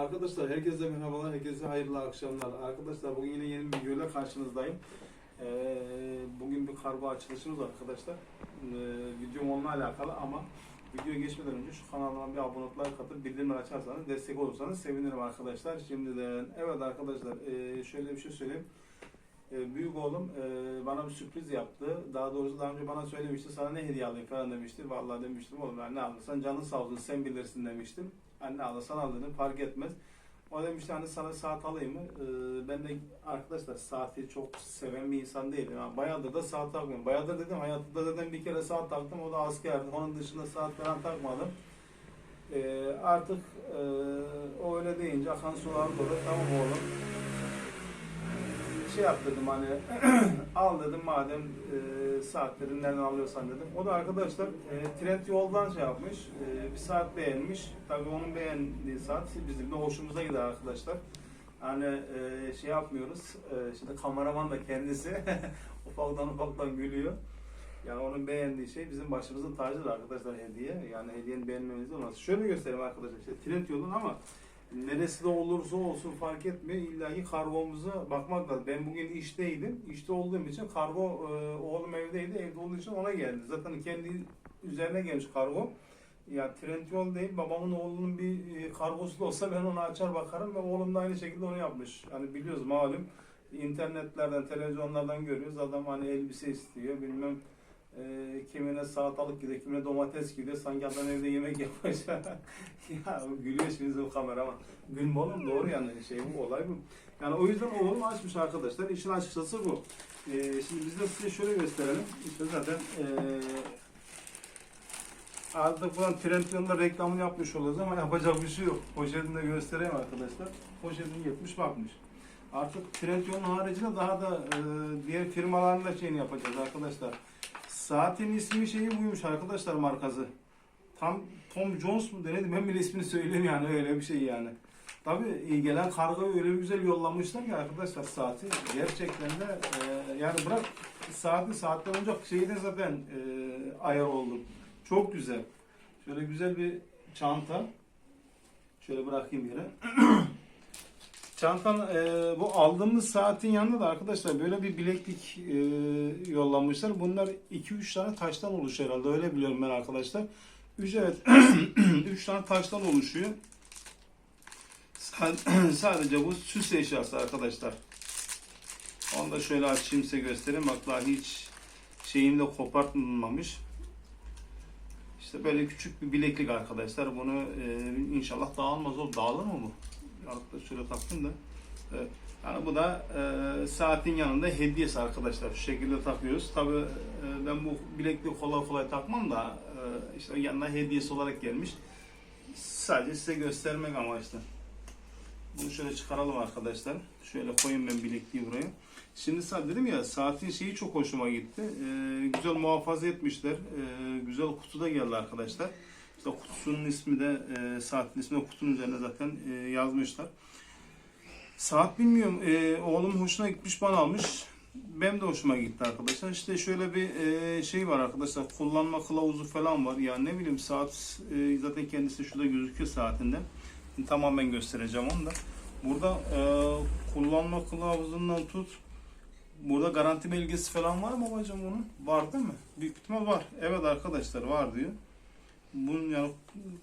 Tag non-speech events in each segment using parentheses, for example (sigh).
Arkadaşlar herkese merhabalar, herkese hayırlı akşamlar. Arkadaşlar bugün yine yeni bir videoyla karşınızdayım. Ee, bugün bir kargo açılışımız var arkadaşlar. Ee, videom onunla alakalı ama videoya geçmeden önce şu kanalıma bir abonelikler katıp bildirimleri açarsanız destek olursanız sevinirim arkadaşlar. Şimdiden evet arkadaşlar ee, şöyle bir şey söyleyeyim. Ee, büyük oğlum ee, bana bir sürpriz yaptı. Daha doğrusu daha önce bana söylemişti. Sana ne hediye alayım falan demişti. Vallahi demiştim oğlum yani ne alırsan canın sağ olsun sen bilirsin demiştim. Anne al dedim fark etmez. O demişti hani sana saat alayım mı? Ee, ben de arkadaşlar saati çok seven bir insan değilim. Yani bayağıdır da saat takmıyorum. Bayağıdır dedim hayatımda dedim bir kere saat taktım. O da askerdi. Onun dışında saat falan takmadım. Ee, artık e, o öyle deyince akan sular dolu. Tamam oğlum. Şey yap dedim hani (clears throat) al dedim madem e, saatleri nereden alıyorsan dedim. O da arkadaşlar e, trend yoldan şey yapmış. E, bir saat beğenmiş. Tabii onun beğendiği saat bizim de hoşumuza gider arkadaşlar. Hani e, şey yapmıyoruz. E, şimdi kameraman da kendisi (laughs) ufaktan ufaktan gülüyor. Yani onun beğendiği şey bizim başımızın tacıdır arkadaşlar hediye. Yani hediyenin beğenmemiz olmaz. Şöyle göstereyim arkadaşlar işte trend yolun ama neresi de olursa olsun fark etmiyor. İlla ki kargomuza bakmak lazım. Ben bugün işteydim. İşte olduğum için kargo e, oğlum evdeydi. Evde olduğu için ona geldi. Zaten kendi üzerine gelmiş kargo. Ya Trendyol değil babamın oğlunun bir e, kargosu da olsa ben onu açar bakarım ve oğlum da aynı şekilde onu yapmış. Hani biliyoruz malum internetlerden, televizyonlardan görüyoruz. Adam hani elbise istiyor bilmem e, kimine salatalık gidiyor, kimine domates gidiyor. Sanki adam evde yemek yapacak. (laughs) ya gülüyor şimdi bu kamera ama gülme oğlum doğru yani şey bu olay bu. Yani o yüzden oğlum açmış arkadaşlar. İşin açıkçası bu. E, şimdi biz de size şöyle gösterelim. İşte zaten e, Artık buradan Trendyol'da reklamını yapmış olacağız ama yapacak bir şey yok. Poşetini de göstereyim arkadaşlar. Poşetini yetmiş bakmış. Artık Trendyol'un haricinde daha da e, diğer firmaların da şeyini yapacağız arkadaşlar. Saatin ismi şeyi buymuş arkadaşlar markası. Tam Tom Jones mu denedi ben bile ismini söyleyeyim yani öyle bir şey yani. Tabii e, gelen kargoyu öyle güzel yollamışlar ki arkadaşlar saati gerçekten de e, yani bırak saati saatten önce şeyden zaten e, ayar oldum. Çok güzel. Şöyle güzel bir çanta. Şöyle bırakayım yere. (clears throat) Çantan e, bu aldığımız saatin yanında da arkadaşlar böyle bir bileklik e, yollamışlar. Bunlar 2-3 tane taştan oluşuyor herhalde. Öyle biliyorum ben arkadaşlar. 3 evet (clears throat) 3 tane taştan oluşuyor. Sa- (clears throat) Sadece bu süs eşyası arkadaşlar. Onu da şöyle açayım size göstereyim. Bak daha hiç şeyim de kopartmamış. İşte böyle küçük bir bileklik arkadaşlar. Bunu e, inşallah dağılmaz o. Dağılır mı bu? Arkadaşlar şöyle taktım da. Evet. Yani bu da e, saatin yanında hediyesi arkadaşlar. Şu şekilde takıyoruz. Tabi e, ben bu bilekliği kolay kolay takmam da e, işte yanına hediyesi olarak gelmiş. Sadece size göstermek amaçlı. Bunu şöyle çıkaralım arkadaşlar. Şöyle koyayım ben bilekliği buraya. Şimdi sa- dedim ya saatin şeyi çok hoşuma gitti. Ee, güzel muhafaza etmişler. Ee, güzel kutuda geldi arkadaşlar. İşte kutusunun ismi de e, saatin ismi de kutunun üzerine zaten e, yazmışlar. Saat bilmiyorum. E, oğlum hoşuna gitmiş bana almış. Benim de hoşuma gitti arkadaşlar. İşte şöyle bir e, şey var arkadaşlar. Kullanma kılavuzu falan var. Yani ne bileyim saat e, zaten kendisi şurada gözüküyor saatinde. Tamamen göstereceğim onu da. Burada e, kullanma kılavuzundan tut. Burada garanti belgesi falan var mı babacığım bunun? Var değil mi? Büyük ihtimal var. Evet arkadaşlar var diyor. Bunun yani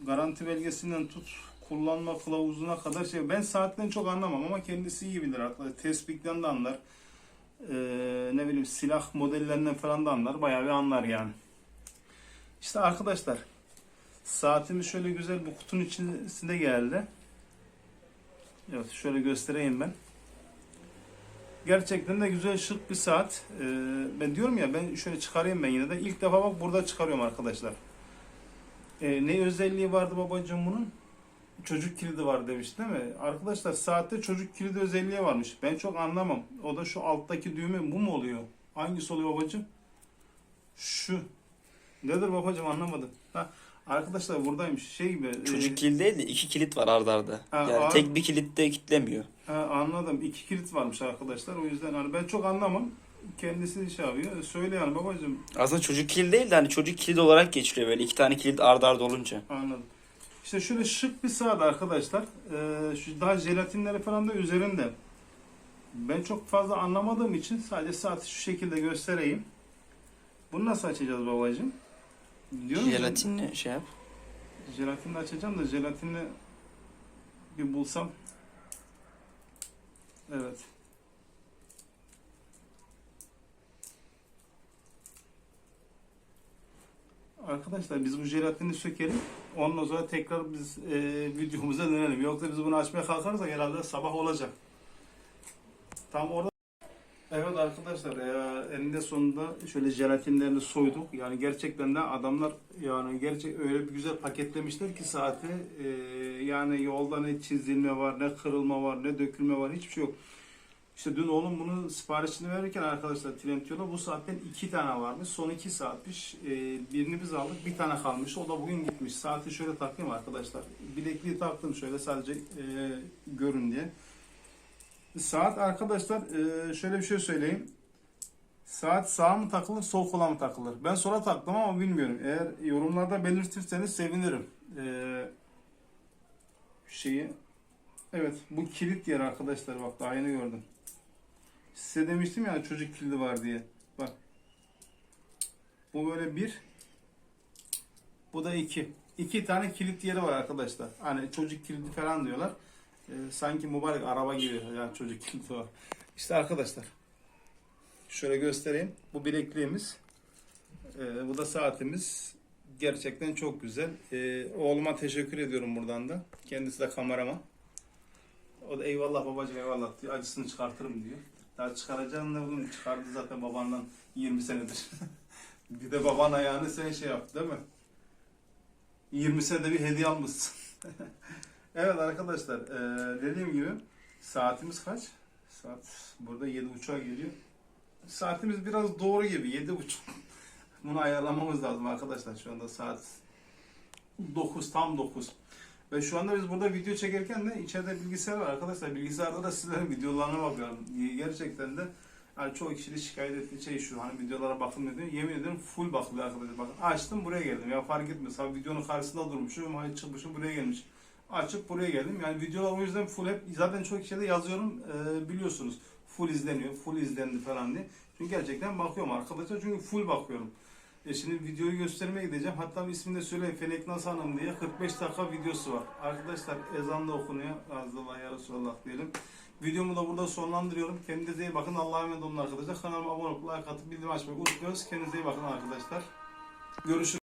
garanti belgesinden tut kullanma kılavuzuna kadar şey. Ben saatten çok anlamam ama kendisi iyi bilir arkadaşlar. Tespihten de anlar. Ee, ne bileyim silah modellerinden falan da anlar. Bayağı bir anlar yani. İşte arkadaşlar saatimiz şöyle güzel bu kutunun içinde geldi. Evet şöyle göstereyim ben. Gerçekten de güzel şık bir saat. Ee, ben diyorum ya ben şöyle çıkarayım ben yine de. İlk defa bak burada çıkarıyorum arkadaşlar. Ee, ne özelliği vardı babacığım bunun? Çocuk kilidi var demiş değil mi? Arkadaşlar saatte çocuk kilidi özelliği varmış. Ben çok anlamam. O da şu alttaki düğme bu mu oluyor? Hangisi oluyor babacığım? Şu. Nedir babacığım anlamadım. Ha, arkadaşlar buradaymış. Şey gibi. e, Çocuk kilit değil de iki kilit var arda arda. Ha, Yani abi- tek bir kilit de kilitlemiyor. Ha, anladım. İki kilit varmış arkadaşlar. O yüzden hani ben çok anlamam. Kendisi şey yapıyor. Söyle yani babacığım. Aslında çocuk kilit değil de hani çocuk kilit olarak geçiliyor böyle iki tane kilit arda arda olunca. Anladım. İşte şöyle şık bir saat arkadaşlar. Ee, şu daha jelatinleri falan da üzerinde. Ben çok fazla anlamadığım için sadece saati şu şekilde göstereyim. Bunu nasıl açacağız babacığım? Diyorum Jelatinle şey yap. Jelatinle açacağım da jelatinle bir bulsam. Evet. Arkadaşlar biz bu jelatini sökelim. Ondan sonra tekrar biz e, videomuza dönelim. Yoksa biz bunu açmaya kalkarsak herhalde sabah olacak. Tam orada Evet arkadaşlar e, eninde sonunda şöyle jelatinlerini soyduk. Yani gerçekten de adamlar yani gerçek öyle bir güzel paketlemişler ki saati e, yani yolda ne çizilme var ne kırılma var ne dökülme var hiçbir şey yok. İşte dün oğlum bunu siparişini verirken arkadaşlar Trendyol'a bu saatten iki tane varmış. Son iki saatmiş. E, birini biz aldık. Bir tane kalmış. O da bugün gitmiş. Saati şöyle takayım arkadaşlar. Bilekliği taktım şöyle sadece e, görün diye. Saat arkadaşlar e, şöyle bir şey söyleyeyim. Saat sağa mı takılır, sol kola mı takılır? Ben sola taktım ama bilmiyorum. Eğer yorumlarda belirtirseniz sevinirim. E, şeyi Evet bu kilit yer arkadaşlar bak daha yeni gördüm. Size demiştim ya çocuk kilidi var diye. Bak. Bu böyle bir. Bu da iki. İki tane kilit yeri var arkadaşlar. Hani çocuk kilidi falan diyorlar. Ee, sanki mübarek araba gibi yani çocuk kilidi var. İşte arkadaşlar. Şöyle göstereyim. Bu bilekliğimiz. Ee, bu da saatimiz. Gerçekten çok güzel. Ee, oğluma teşekkür ediyorum buradan da. Kendisi de kameraman. O da eyvallah babacığım eyvallah diyor. Acısını çıkartırım diyor. Daha çıkaracağını ne oğlum çıkardı zaten babandan 20 senedir. (laughs) bir de baban ayağını sen şey yaptı değil mi? 20 senede bir hediye almışsın. (laughs) evet arkadaşlar eee, dediğim gibi saatimiz kaç? Saat burada 7.30'a geliyor. Saatimiz biraz doğru gibi 7.30. (laughs) Bunu ayarlamamız lazım arkadaşlar şu anda saat 9 tam 9. Ve şu anda biz burada video çekerken de içeride bilgisayar var arkadaşlar. Bilgisayarda da sizlerin videolarına bakıyorum. Gerçekten de yani çoğu kişi de şikayet ettiği şey şu hani videolara bakın diyor. Yemin ediyorum full bakılıyor arkadaşlar. Bakın açtım buraya geldim. Ya fark etmez. Abi videonun karşısında durmuşum. Hani çıkmışım buraya gelmiş. Açıp buraya geldim. Yani videolar o yüzden full hep zaten çok kişiye de yazıyorum e, biliyorsunuz. Full izleniyor. Full izlendi falan diye. Çünkü gerçekten bakıyorum arkadaşlar. Çünkü full bakıyorum. E şimdi videoyu göstermeye gideceğim. Hatta ismini de söyleyeyim. Felek Nas Hanım diye 45 dakika videosu var. Arkadaşlar ezan da okunuyor. Azallah ya Resulallah diyelim. Videomu da burada sonlandırıyorum. Kendinize iyi bakın. Allah'a emanet olun arkadaşlar. Kanalıma abone olup like atıp bildirim açmayı unutmuyoruz. Kendinize iyi bakın arkadaşlar. Görüşürüz.